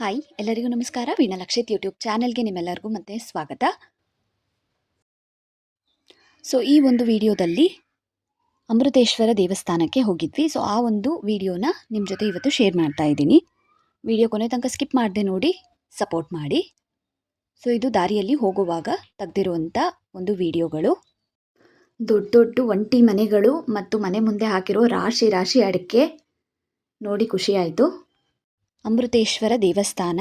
Hi ಎಲ್ಲರಿಗೂ ನಮಸ್ಕಾರ. Veena Lakshith YouTube ಚಾನೆಲ್ಗೆ ನಿಮ್ಮೆಲ್ಲರಿಗೂ ಮತ್ತೆ ಸ್ವಾಗತ. ಸೊ ಈ ಒಂದು ವಿಡಿಯೋದಲ್ಲಿ ಅಮೃತೇಶ್ವರ ದೇವಸ್ಥಾನಕ್ಕೆ ಹೋಗಿದ್ವಿ. ಸೊ ಆ ಒಂದು ವಿಡಿಯೋನ ನಿಮ್ಮ ಜೊತೆ ಇವತ್ತು ಶೇರ್ ಮಾಡ್ತಾ ಇದ್ದೀನಿ. ವಿಡಿಯೋ ಕೊನೆ ತನಕ ಸ್ಕಿಪ್ ಮಾಡದೆ ನೋಡಿ ಸಪೋರ್ಟ್ ಮಾಡಿ. ಸೊ ಇದು ದಾರಿಯಲ್ಲಿ ಹೋಗುವಾಗ ತೆಗೆದಿರುವಂಥ ಒಂದು ವಿಡಿಯೋಗಳು. ದೊಡ್ಡ ದೊಡ್ಡ ಒಂಟಿ ಮನೆಗಳು ಮತ್ತು ಮನೆ ಮುಂದೆ ಹಾಕಿರೋ ರಾಶಿ ರಾಶಿ ಅಡಿಕೆ ನೋಡಿ ಖುಷಿಯಾಯಿತು. ಅಮೃತೇಶ್ವರ ದೇವಸ್ಥಾನ,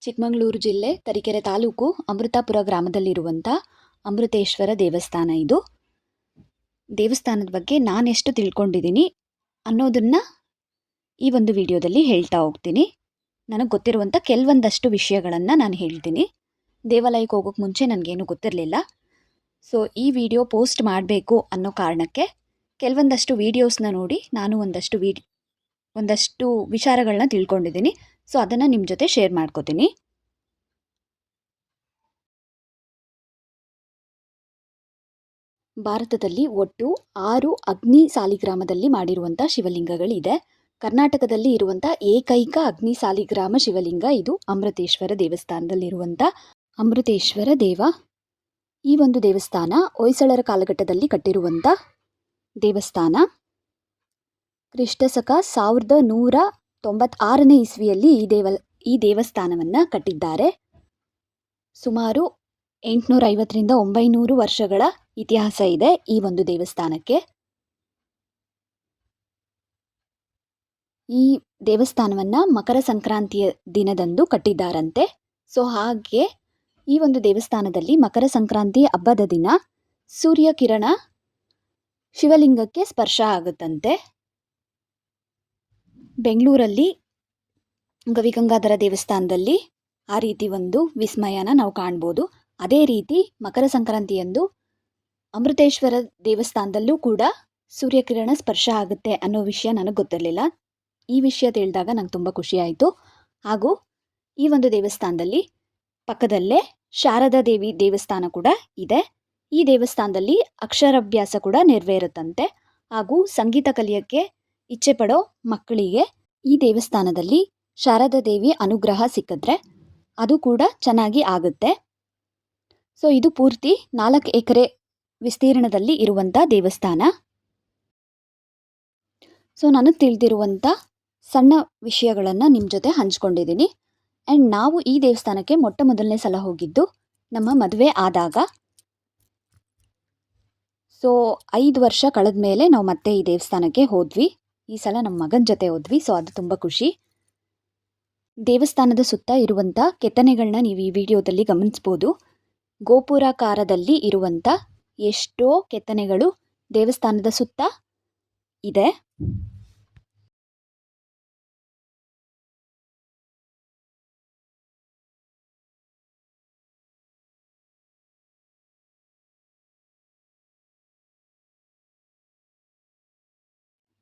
ಚಿಕ್ಕಮಗಳೂರು ಜಿಲ್ಲೆ, ತರೀಕೆರೆ ತಾಲೂಕು, ಅಮೃತಾಪುರ ಗ್ರಾಮದಲ್ಲಿರುವಂಥ ಅಮೃತೇಶ್ವರ ದೇವಸ್ಥಾನ ಇದು. ದೇವಸ್ಥಾನದ ಬಗ್ಗೆ ನಾನೆಷ್ಟು ತಿಳ್ಕೊಂಡಿದ್ದೀನಿ ಅನ್ನೋದನ್ನು ಈ ಒಂದು ವಿಡಿಯೋದಲ್ಲಿ ಹೇಳ್ತಾ ಹೋಗ್ತೀನಿ. ನನಗೆ ಗೊತ್ತಿರುವಂಥ ಕೆಲವೊಂದಷ್ಟು ವಿಷಯಗಳನ್ನು ನಾನು ಹೇಳ್ತೀನಿ. ದೇವಾಲಯಕ್ಕೆ ಹೋಗೋಕ್ಕೆ ಮುಂಚೆ ನನಗೇನು ಗೊತ್ತಿರಲಿಲ್ಲ. ಸೊ, ಈ ವಿಡಿಯೋ ಪೋಸ್ಟ್ ಮಾಡಬೇಕು ಅನ್ನೋ ಕಾರಣಕ್ಕೆ ಕೆಲವೊಂದಷ್ಟು ವೀಡಿಯೋಸ್ನ ನೋಡಿ ನಾನು ಒಂದಷ್ಟು ವಿಡಿ ಒಂದಷ್ಟು ವಿಚಾರಗಳನ್ನ ತಿಳ್ಕೊಂಡಿದ್ದೀನಿ. ಸೊ ಅದನ್ನು ನಿಮ್ಮ ಜೊತೆ ಶೇರ್ ಮಾಡ್ಕೋತೀನಿ. ಭಾರತದಲ್ಲಿ ಒಟ್ಟು ಆರು ಅಗ್ನಿ ಸಾಲಿಗ್ರಾಮದಲ್ಲಿ ಮಾಡಿರುವಂಥ ಶಿವಲಿಂಗಗಳಿದೆ. ಕರ್ನಾಟಕದಲ್ಲಿ ಇರುವಂಥ ಏಕೈಕ ಅಗ್ನಿ ಸಾಲಿಗ್ರಾಮ ಶಿವಲಿಂಗ ಇದು ಅಮೃತೇಶ್ವರ ದೇವಸ್ಥಾನದಲ್ಲಿರುವಂಥ ಅಮೃತೇಶ್ವರ ದೇವ. ಈ ಒಂದು ದೇವಸ್ಥಾನ ಹೊಯ್ಸಳರ ಕಾಲಘಟ್ಟದಲ್ಲಿ ಕಟ್ಟಿರುವಂಥ ದೇವಸ್ಥಾನ. ಕ್ರಿಷ್ಟಶಕ ಸಾವಿರದ ನೂರ ತೊಂಬತ್ತಾರನೇ ಇಸ್ವಿಯಲ್ಲಿ ಈ ದೇವ ಈ ದೇವಸ್ಥಾನವನ್ನು ಕಟ್ಟಿದ್ದಾರೆ. ಸುಮಾರು ಎಂಟುನೂರ ಐವತ್ತರಿಂದ ಒಂಬೈನೂರು ವರ್ಷಗಳ ಇತಿಹಾಸ ಇದೆ ಈ ಒಂದು ದೇವಸ್ಥಾನಕ್ಕೆ. ಈ ದೇವಸ್ಥಾನವನ್ನು ಮಕರ ಸಂಕ್ರಾಂತಿಯ ದಿನದಂದು ಕಟ್ಟಿದ್ದಾರಂತೆ. ಸೊ, ಹಾಗೆ ಈ ಒಂದು ದೇವಸ್ಥಾನದಲ್ಲಿ ಮಕರ ಸಂಕ್ರಾಂತಿ ಹಬ್ಬದ ದಿನ ಸೂರ್ಯ ಕಿರಣ ಶಿವಲಿಂಗಕ್ಕೆ ಸ್ಪರ್ಶ ಆಗುತ್ತಂತೆ. ಬೆಂಗಳೂರಲ್ಲಿ ಗವಿಗಂಗಾಧರ ದೇವಸ್ಥಾನದಲ್ಲಿ ಆ ರೀತಿ ಒಂದು ವಿಸ್ಮಯನ ನಾವು ಕಾಣ್ಬೋದು. ಅದೇ ರೀತಿ ಮಕರ ಸಂಕ್ರಾಂತಿಯಂದು ಅಮೃತೇಶ್ವರ ದೇವಸ್ಥಾನದಲ್ಲೂ ಕೂಡ ಸೂರ್ಯಕಿರಣ ಸ್ಪರ್ಶ ಆಗುತ್ತೆ ಅನ್ನೋ ವಿಷಯ ನನಗೆ ಗೊತ್ತಿರಲಿಲ್ಲ. ಈ ವಿಷಯ ತಿಳಿದಾಗ ನಂಗೆ ತುಂಬ ಖುಷಿಯಾಯಿತು ಹಾಗೂ ಈ ಒಂದು ದೇವಸ್ಥಾನದಲ್ಲಿ ಪಕ್ಕದಲ್ಲೇ ಶಾರದಾ ದೇವಿ ದೇವಸ್ಥಾನ ಕೂಡ ಇದೆ. ಈ ದೇವಸ್ಥಾನದಲ್ಲಿ ಅಕ್ಷರಾಭ್ಯಾಸ ಕೂಡ ನೆರವೇರುತ್ತಂತೆ. ಹಾಗೂ ಸಂಗೀತ ಕಲಿಯೋಕ್ಕೆ ಇಚ್ಛೆ ಪಡೋ ಮಕ್ಕಳಿಗೆ ಈ ದೇವಸ್ಥಾನದಲ್ಲಿ ಶಾರದಾ ದೇವಿ ಅನುಗ್ರಹ ಸಿಕ್ಕಿದ್ರೆ ಅದು ಕೂಡ ಚೆನ್ನಾಗಿ ಆಗುತ್ತೆ. ಸೊ ಇದು ಪೂರ್ತಿ ನಾಲ್ಕು ಎಕರೆ ವಿಸ್ತೀರ್ಣದಲ್ಲಿ ಇರುವಂಥ ದೇವಸ್ಥಾನ. ಸೊ ನಾನು ತಿಳಿದಿರುವಂಥ ಸಣ್ಣ ವಿಷಯಗಳನ್ನು ನಿಮ್ಮ ಜೊತೆ ಹಂಚ್ಕೊಂಡಿದ್ದೀನಿ. ಆ್ಯಂಡ್ ನಾವು ಈ ದೇವಸ್ಥಾನಕ್ಕೆ ಮೊಟ್ಟ ಮೊದಲನೇ ಸಲ ಹೋಗಿದ್ದು ನಮ್ಮ ಮದುವೆ ಆದಾಗ. ಸೊ ಐದು ವರ್ಷ ಕಳೆದ ಮೇಲೆ ನಾವು ಮತ್ತೆ ಈ ದೇವಸ್ಥಾನಕ್ಕೆ ಹೋದ್ವಿ. ಈ ಸಲ ನಮ್ಮ ಮಗನ ಜೊತೆ ಹೋದ್ವಿ, ಸೊ ಅದು ತುಂಬ ಖುಷಿ. ದೇವಸ್ಥಾನದ ಸುತ್ತ ಇರುವಂಥ ಕೆತ್ತನೆಗಳನ್ನ ನೀವು ಈ ವಿಡಿಯೋದಲ್ಲಿ ಗಮನಿಸ್ಬೋದು. ಗೋಪುರಾಕಾರದಲ್ಲಿ ಇರುವಂಥ ಎಷ್ಟೋ ಕೆತ್ತನೆಗಳು ದೇವಸ್ಥಾನದ ಸುತ್ತ ಇದೆ.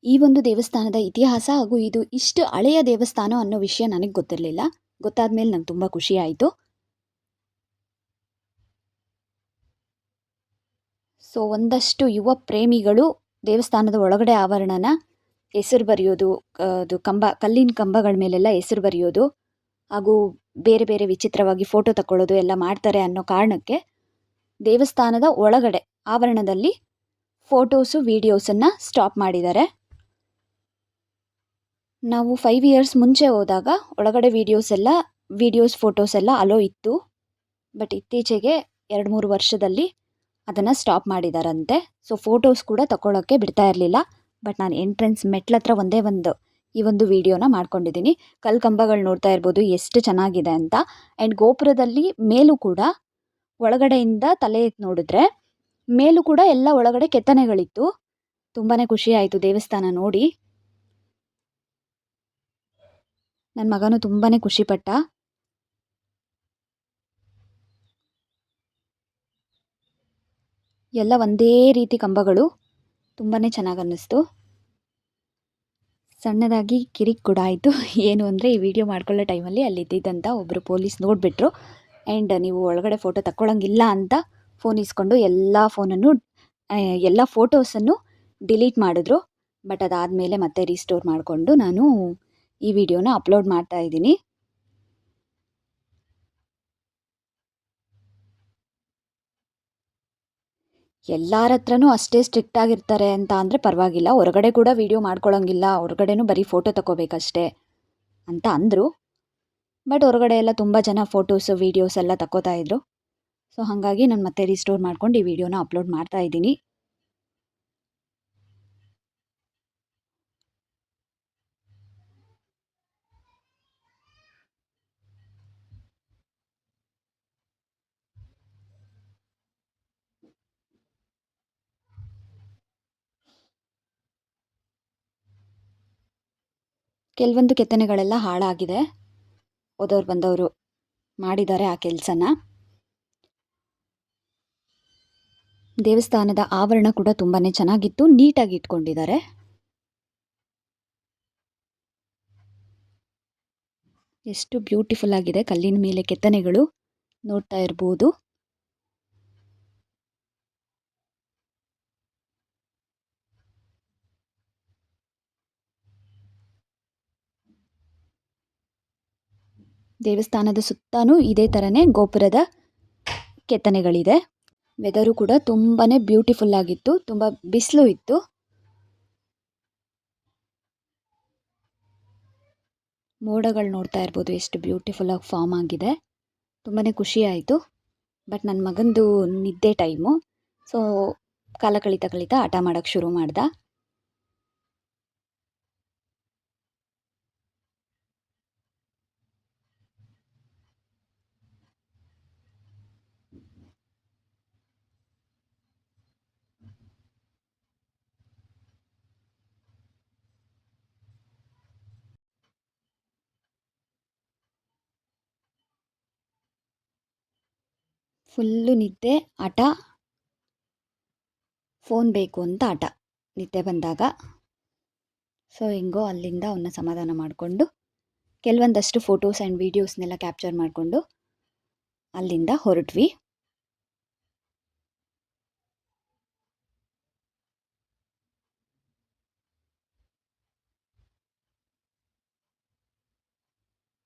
ಈ ಒಂದು ದೇವಸ್ಥಾನದ ಇತಿಹಾಸ ಹಾಗೂ ಇದು ಇಷ್ಟು ಹಳೆಯ ದೇವಸ್ಥಾನ ಅನ್ನೋ ವಿಷಯ ನನಗೆ ಗೊತ್ತಿರಲಿಲ್ಲ. ಗೊತ್ತಾದ ಮೇಲೆ ನಂಗೆ ತುಂಬ ಖುಷಿ ಆಯಿತು. ಸೊ ಒಂದಷ್ಟು ಯುವ ಪ್ರೇಮಿಗಳು ದೇವಸ್ಥಾನದ ಒಳಗಡೆ ಆವರಣನ ಹೆಸರು ಬರೆಯೋದು, ಅದು ಕಂಬ, ಕಲ್ಲಿನ ಕಂಬಗಳ ಮೇಲೆಲ್ಲ ಹೆಸರು ಬರೆಯೋದು ಹಾಗೂ ಬೇರೆ ಬೇರೆ ವಿಚಿತ್ರವಾಗಿ ಫೋಟೋ ತಗೊಳ್ಳೋದು ಎಲ್ಲ ಮಾಡ್ತಾರೆ ಅನ್ನೋ ಕಾರಣಕ್ಕೆ ದೇವಸ್ಥಾನದ ಒಳಗಡೆ ಆವರಣದಲ್ಲಿ ಫೋಟೋಸು, ವೀಡಿಯೋಸನ್ನು ಸ್ಟಾಪ್ ಮಾಡಿದ್ದಾರೆ. ನಾವು ಫೈವ್ ಇಯರ್ಸ್ ಮುಂಚೆ ಹೋದಾಗ ಒಳಗಡೆ ವೀಡಿಯೋಸ್ ಎಲ್ಲ ವೀಡಿಯೋಸ್ ಫೋಟೋಸ್ ಎಲ್ಲ ಅಲೋ ಇತ್ತು. ಬಟ್ ಇತ್ತೀಚೆಗೆ ಎರಡು ಮೂರು ವರ್ಷದಲ್ಲಿ ಅದನ್ನು ಸ್ಟಾಪ್ ಮಾಡಿದಾರಂತೆ. ಸೊ ಫೋಟೋಸ್ ಕೂಡ ತಗೊಳ್ಳೋಕ್ಕೆ ಬಿಡ್ತಾ ಇರಲಿಲ್ಲ. ಬಟ್ ನಾನು ಎಂಟ್ರೆನ್ಸ್ ಮೆಟ್ಲತ್ರ ಒಂದೇ ಒಂದು, ಈ ಒಂದು ವಿಡಿಯೋನ ಮಾಡ್ಕೊಂಡಿದ್ದೀನಿ ಕಲ್ ಕಂಬಗಳು ನೋಡ್ತಾ ಇರ್ಬೋದು, ಎಷ್ಟು ಚೆನ್ನಾಗಿದೆ ಅಂತ. ಆ್ಯಂಡ್ ಗೋಪುರದಲ್ಲಿ ಮೇಲೂ ಕೂಡ ಒಳಗಡೆಯಿಂದ ತಲೆ ಎತ್ತಿ ನೋಡಿದ್ರೆ, ಮೇಲೂ ಕೂಡ ಎಲ್ಲ ಒಳಗಡೆ ಕೆತ್ತನೆಗಳಿತ್ತು. ತುಂಬಾ ಖುಷಿ ಆಯಿತು ದೇವಸ್ಥಾನ ನೋಡಿ. ನನ್ನ ಮಗನೂ ತುಂಬಾ ಖುಷಿಪಟ್ಟ. ಎಲ್ಲ ಒಂದೇ ರೀತಿ ಕಂಬಗಳು. ತುಂಬಾ ಚೆನ್ನಾಗಿ ಅನ್ನಿಸ್ತು. ಸಣ್ಣದಾಗಿ ಕಿರಿಕ್ ಕೂಡ ಆಯಿತು. ಏನು ಅಂದರೆ ಈ ವಿಡಿಯೋ ಮಾಡ್ಕೊಳ್ಳೋ ಟೈಮಲ್ಲಿ ಅಲ್ಲಿ ಇದ್ದಿದ್ದಂಥ ಒಬ್ಬರು ಪೊಲೀಸ್ ನೋಡಿಬಿಟ್ರು. ಆ್ಯಂಡ್ ನೀವು ಒಳಗಡೆ ಫೋಟೋ ತಕ್ಕೊಳ್ಳೋಂಗಿಲ್ಲ ಅಂತ ಫೋನ್ ಇಸ್ಕೊಂಡು ಎಲ್ಲ ಫೋನನ್ನು ಎಲ್ಲ ಫೋಟೋಸನ್ನು ಡಿಲೀಟ್ ಮಾಡಿದ್ರು. ಬಟ್ ಅದಾದಮೇಲೆ ಮತ್ತೆ ರೀಸ್ಟೋರ್ ಮಾಡಿಕೊಂಡು ನಾನು ಈ ವಿಡಿಯೋನ ಅಪ್ಲೋಡ್ ಮಾಡ್ತಾ ಇದ್ದೀನಿ. ಎಲ್ಲರ ಹತ್ರನೂ ಅಷ್ಟೇ ಸ್ಟ್ರಿಕ್ಟ್ ಆಗಿರ್ತಾರೆ ಅಂತ ಅಂದರೆ ಪರವಾಗಿಲ್ಲ. ಹೊರಗಡೆ ಕೂಡ ವೀಡಿಯೋ ಮಾಡ್ಕೊಳ್ಳೋಂಗಿಲ್ಲ ಹೊರಗಡೆನೂ ಬರೀ ಫೋಟೋ ತಗೋಬೇಕಷ್ಟೇ ಅಂತ ಅಂದರು. ಬಟ್ ಹೊರಗಡೆ ಎಲ್ಲ ತುಂಬ ಜನ ಫೋಟೋಸು ವೀಡಿಯೋಸ್ ಎಲ್ಲ ತಗೋತಾ ಇದ್ರು. ಸೊ ಹಾಗಾಗಿ ನಾನು ಮತ್ತೆ ರಿಸ್ಟೋರ್ ಮಾಡ್ಕೊಂಡು ಈ ವಿಡಿಯೋನ ಅಪ್ಲೋಡ್ ಮಾಡ್ತಾ ಇದ್ದೀನಿ. ಕೆಲವೊಂದು ಕೆತ್ತನೆಗಳೆಲ್ಲ ಹಾಳಾಗಿದೆ. ಓದೋರು ಬಂದವರು ಮಾಡಿದ್ದಾರೆ ಆ ಕೆಲಸನ. ದೇವಸ್ಥಾನದ ಆವರಣ ಕೂಡ ತುಂಬಾ ಚೆನ್ನಾಗಿತ್ತು, ನೀಟಾಗಿ ಇಟ್ಕೊಂಡಿದ್ದಾರೆ. ಎಷ್ಟು ಬ್ಯೂಟಿಫುಲ್ ಆಗಿದೆ ಕಲ್ಲಿನ ಮೇಲೆ ಕೆತ್ತನೆಗಳು. ನೋಡ್ತಾ ಇರ್ಬೋದು. ದೇವಸ್ಥಾನದ ಸುತ್ತಾನೂ ಇದೇ ಥರನೇ ಗೋಪುರದ ಕೆತ್ತನೆಗಳಿದೆ. ವೆದರು ಕೂಡ ತುಂಬಾ ಬ್ಯೂಟಿಫುಲ್ ಆಗಿತ್ತು, ತುಂಬ ಬಿಸಿಲು ಇತ್ತು. ಮೋಡಗಳು ನೋಡ್ತಾ ಇರ್ಬೋದು, ಎಷ್ಟು ಬ್ಯೂಟಿಫುಲ್ ಆಗಿ ಫಾರ್ಮ್ ಆಗಿದೆ. ತುಂಬಾ ಖುಷಿ ಆಯಿತು. ಬಟ್ ನನ್ನ ಮಗಂದು ನಿದ್ದೆ ಟೈಮು. ಸೊ, ಕಾಲ ಕಳೀತಾ ಕಳೀತಾ ಆಟ ಮಾಡೋಕ್ಕೆ ಶುರು ಮಾಡ್ದ. ಫುಲ್ಲು ನಿದ್ದೆ ಆಟ ಫೋನ್ ಬೇಕು ಅಂತ ಆಟ ನಿದ್ದೆ ಬಂದಾಗ ಸೊ, ಹೆಂಗೋ ಅಲ್ಲಿಂದ ಅವನ್ನ ಸಮಾಧಾನ ಮಾಡಿಕೊಂಡು ಕೆಲವೊಂದಷ್ಟು ಫೋಟೋಸ್ ಆ್ಯಂಡ್ ವೀಡಿಯೋಸ್ನೆಲ್ಲ ಕ್ಯಾಪ್ಚರ್ ಮಾಡಿಕೊಂಡು ಅಲ್ಲಿಂದ ಹೊರಟ್ವಿ.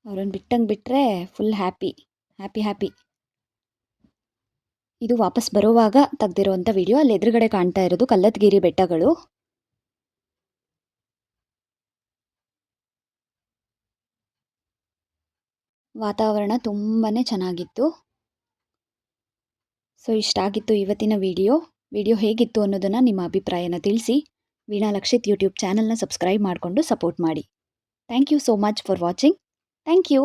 ಅವ್ರನ್ನ ಬಿಟ್ಟಂಗೆ ಬಿಟ್ಟರೆ ಫುಲ್ ಹ್ಯಾಪಿ ಹ್ಯಾಪಿ ಹ್ಯಾಪಿ. ಇದು ವಾಪಸ್ ಬರುವಾಗ ತೆಗೆದಿರುವಂಥ ವಿಡಿಯೋ ಅಲ್ಲಿ ಎದುರುಗಡೆ ಕಾಣ್ತಾ ಇರೋದು ಕಲ್ಲತ್ಗಿರಿ ಬೆಟ್ಟಗಳು. ವಾತಾವರಣ ತುಂಬಾ ಚೆನ್ನಾಗಿತ್ತು. ಸೊ ಇಷ್ಟಾಗಿತ್ತು ಇವತ್ತಿನ ವಿಡಿಯೋ ವಿಡಿಯೋ ಹೇಗಿತ್ತು ಅನ್ನೋದನ್ನು ನಿಮ್ಮ ಅಭಿಪ್ರಾಯನ ತಿಳಿಸಿ. ವೀಣಾ ಲಕ್ಷಿತ್ ಯೂಟ್ಯೂಬ್ ಚಾನಲ್ನ ಸಬ್ಸ್ಕ್ರೈಬ್ ಮಾಡಿಕೊಂಡು ಸಪೋರ್ಟ್ ಮಾಡಿ. Thank you so much for watching thank you